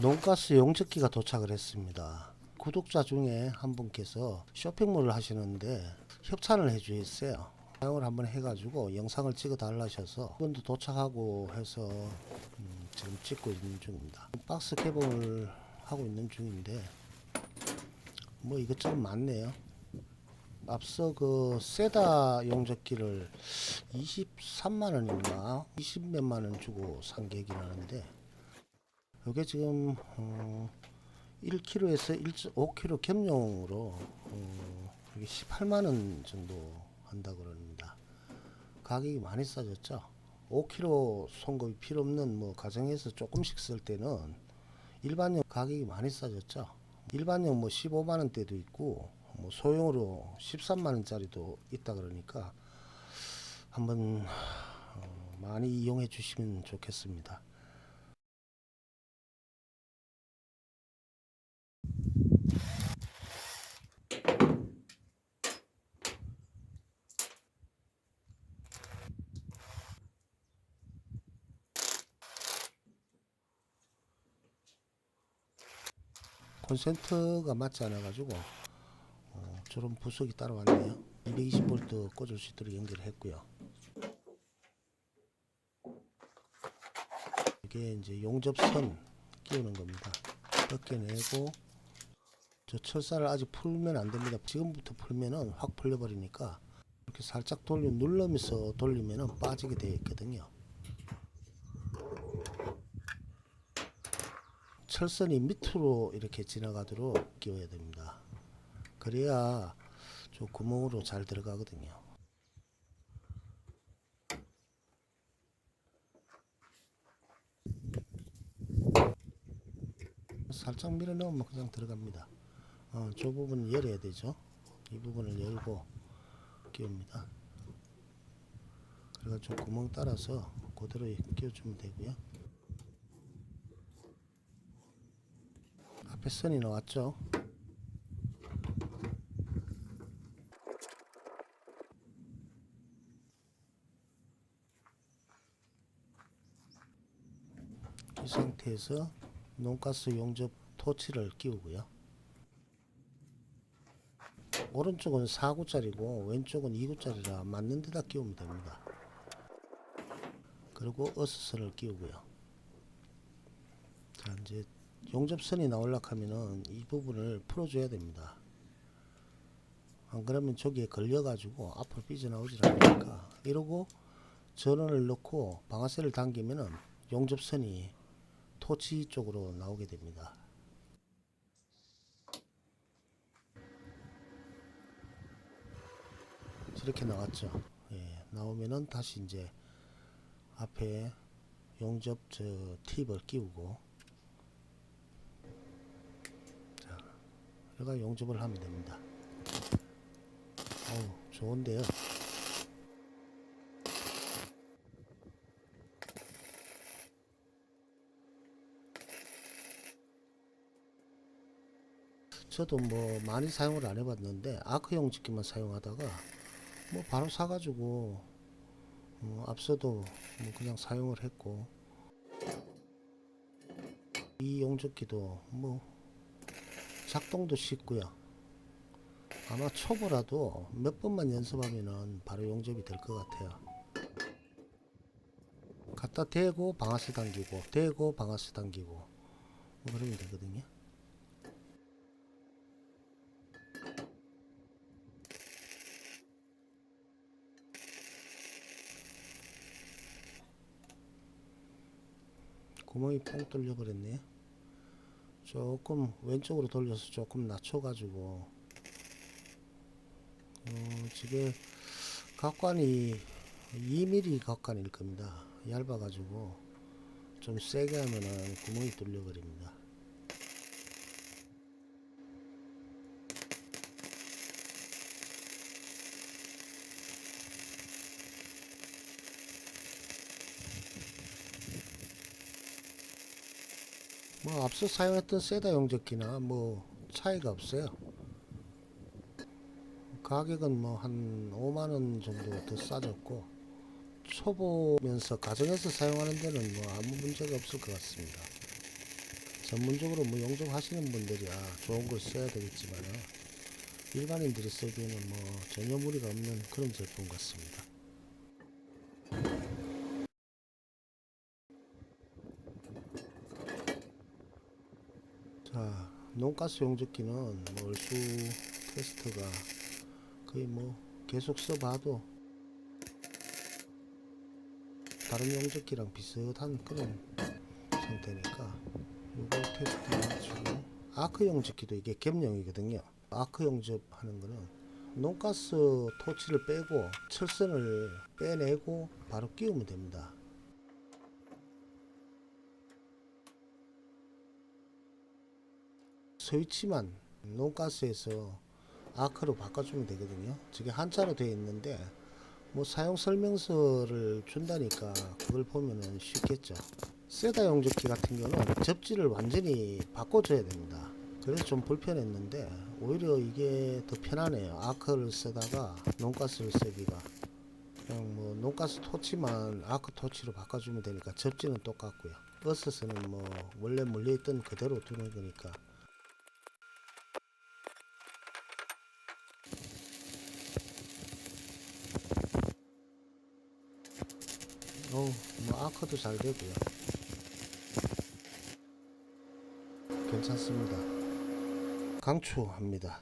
논가스 용접기가 도착을 했습니다. 구독자 중에 한 분께서 쇼핑몰을 하시는데 협찬을 해주셨어요. 사용을 한번 해가지고 영상을 찍어 달라셔서 분도 도착하고 해서 음, 지금 찍고 있는 중입니다. 박스 개봉을 하고 있는 중인데 뭐 이것저것 많네요. 앞서 그 세다 용접기를 23만 원인가 20 몇만 원 주고 산 계획이 나는데 이게 지금 어, 1kg에서 1.5kg 겸용으로 어, 이게 18만 원 정도 한다고 그럽니다. 가격이 많이 싸졌죠. 5kg 송급이 필요 없는 뭐 가정에서 조금씩 쓸 때는 일반용 가격이 많이 싸졌죠. 일반용 뭐 15만 원대도 있고 뭐 소형으로 13만 원짜리도 있다 그러니까 한번 어, 많이 이용해 주시면 좋겠습니다. 콘센트가 맞지 않아 가지고 어, 저런 부속이 따로 왔네요. 220V 꽂을 수 있도록 연결을 했고요. 이게 이제 용접선 끼우는 겁니다. 벗겨내고 저 철사를 아직 풀면 안 됩니다. 지금부터 풀면은 확 풀려 버리니까 이렇게 살짝 돌려 누르면서 돌리면은 빠지게 되어 있거든요 철선이 밑으로 이렇게 지나가도록 끼워야 됩니다. 그래야 저 구멍으로 잘 들어가거든요. 살짝 밀어 넣으면 그냥 들어갑니다. 어, 저 부분 열어야 되죠. 이 부분을 열고 끼웁니다. 그래가 저 구멍 따라서 그대로 끼워주면 되고요. 선이 나왔죠. 이 상태에서 논가스 용접 토치를 끼우고요. 오른쪽은 4구짜리고 왼쪽은 2구짜리라 맞는 데다 끼우면 됩니다. 그리고 어스선을 끼우고요. 자 이제 용접선이 나오려고 하면은 이 부분을 풀어줘야 됩니다. 안 그러면 저기에 걸려가지고 앞으로 삐져나오질 않으니까 이러고 전원을 넣고 방아쇠를 당기면은 용접선이 토치 쪽으로 나오게 됩니다. 이렇게 나왔죠. 예, 나오면은 다시 이제 앞에 용접 저 팁을 끼우고 제가 용접을 하면 됩니다. 어우, 좋은데요. 저도 뭐 많이 사용을 안 해봤는데 아크용 집기만 사용하다가 뭐 바로 사가지고 어, 앞서도 뭐 그냥 사용을 했고 이 용접기도 뭐 작동도 쉽고요. 아마 초보라도 몇 번만 연습하면은 바로 용접이 될 것 같아요. 갖다 대고 방아쇠 당기고 대고 방아쇠 당기고 뭐 그러면 되거든요. 구멍이 뻥 뚫려 버렸네. 조금 왼쪽으로 돌려서 조금 낮춰가지고 어, 집에 각관이 2mm 각관일 겁니다. 얇아가지고 좀 세게 하면은 구멍이 뚫려 버립니다. 뭐 앞서 사용했던 세다 용접기나 뭐 차이가 없어요. 가격은 뭐 한 5만 원 정도 더 싸졌고 초보면서 가정에서 사용하는 데는 뭐 아무 문제가 없을 것 같습니다. 전문적으로 뭐 용접하시는 분들이야 좋은 걸 써야 되겠지만 일반인들이 쓰기에는 뭐 전혀 무리가 없는 그런 제품 같습니다. 자, 논가스 용접기는 뭐 얼수 테스트가 거의 뭐 계속 써봐도 다른 용접기랑 비슷한 그런 상태니까 이거 테스트 해가지고 아크 용접기도 이게 갭용이거든요. 아크 용접하는 거는 논가스 토치를 빼고 철선을 빼내고 바로 끼우면 됩니다. 스위치만 논가스에서 아크로 바꿔주면 되거든요. 저게 한자로 되어 있는데 뭐 사용 설명서를 준다니까 그걸 보면은 쉽겠죠. 세다 용접기 같은 경우는 접지를 완전히 바꿔줘야 됩니다. 그래서 좀 불편했는데 오히려 이게 더 편하네요. 아크를 쓰다가 논가스를 쓰기가 그냥 뭐 논가스 토치만 아크 토치로 바꿔주면 되니까 접지는 똑같고요. 버스에서는 뭐 원래 물려있던 그대로 두는 거니까 어우, 뭐 아크도 잘 되고요. 괜찮습니다. 강추합니다.